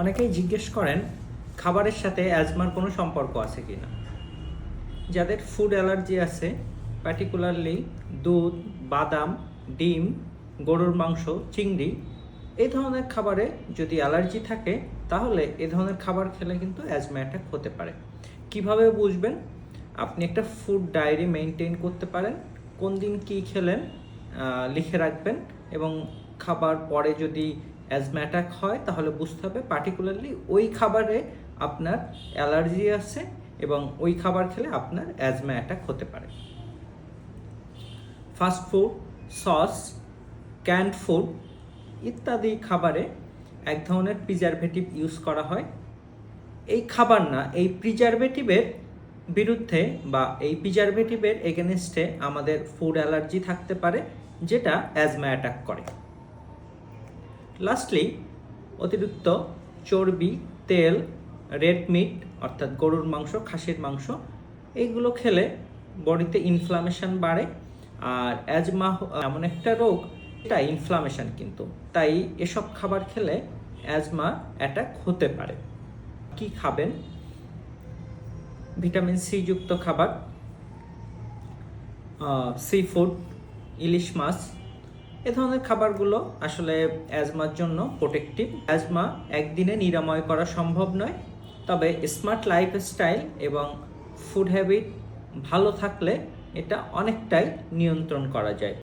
অনেকেই জিজ্ঞেস করেন, খাবারের সাথে অ্যাজমার কোনো সম্পর্ক আছে কি না যাদের ফুড অ্যালার্জি আছে পার্টিকুলারলি দুধ, বাদাম, ডিম, গরুর মাংস, চিংড়ি এই ধরনের খাবারে যদি অ্যালার্জি থাকে, তাহলে এ ধরনের খাবার খেলে কিন্তু অ্যাজমা অ্যাটাক হতে পারে। কীভাবে বুঝবেন? আপনি একটা ফুড ডায়েরি মেনটেন করতে পারেন, কোন দিন কী খেলেন লিখে রাখবেন এবং খাবার পরে যদি অ্যাজমা অ্যাটাক হয়, তাহলে বুঝতে হবে পার্টিকুলারলি ওই খাবারে আপনার অ্যালার্জি আছে এবং ওই খাবার খেলে আপনার অ্যাজমা অ্যাটাক হতে পারে। Fast food sauce canned food ইত্যাদি খাবারে এক ধরনের প্রিজারভেটিভ ইউজ করা হয়। এই খাবার না, এই প্রিজারভেটিভের বিরুদ্ধে বা এই প্রিজারভেটিভের এগেনস্টে আমাদের ফুড অ্যালার্জি থাকতে পারে, যেটা অ্যাজমা অ্যাটাক করে। লাস্টলি অতিরিক্ত চর্বি, তেল রেড মিট অর্থাৎ গরুর মাংস, খাসির মাংস, এইগুলো খেলে বডিতে ইনফ্লামেশন বাড়ে আর অ্যাজমা এমন একটা রোগ, এটা ইনফ্লামেশন কিন্তু। তাই এসব খাবার খেলে অ্যাজমা অ্যাটাক হতে পারে। কি খাবেন? ভিটামিন সি যুক্ত খাবার সি ফুড ইলিশ মাছ এ ধরনের খাবারগুলো আসলে অ্যাজমার জন্য প্রোটেক্টিভ অ্যাজমা একদিনে নিরাময় করা সম্ভব নয়, তবে স্মার্ট লাইফস্টাইল এবং ফুড হ্যাবিট ভালো থাকলে এটা অনেকটাই নিয়ন্ত্রণ করা যায়।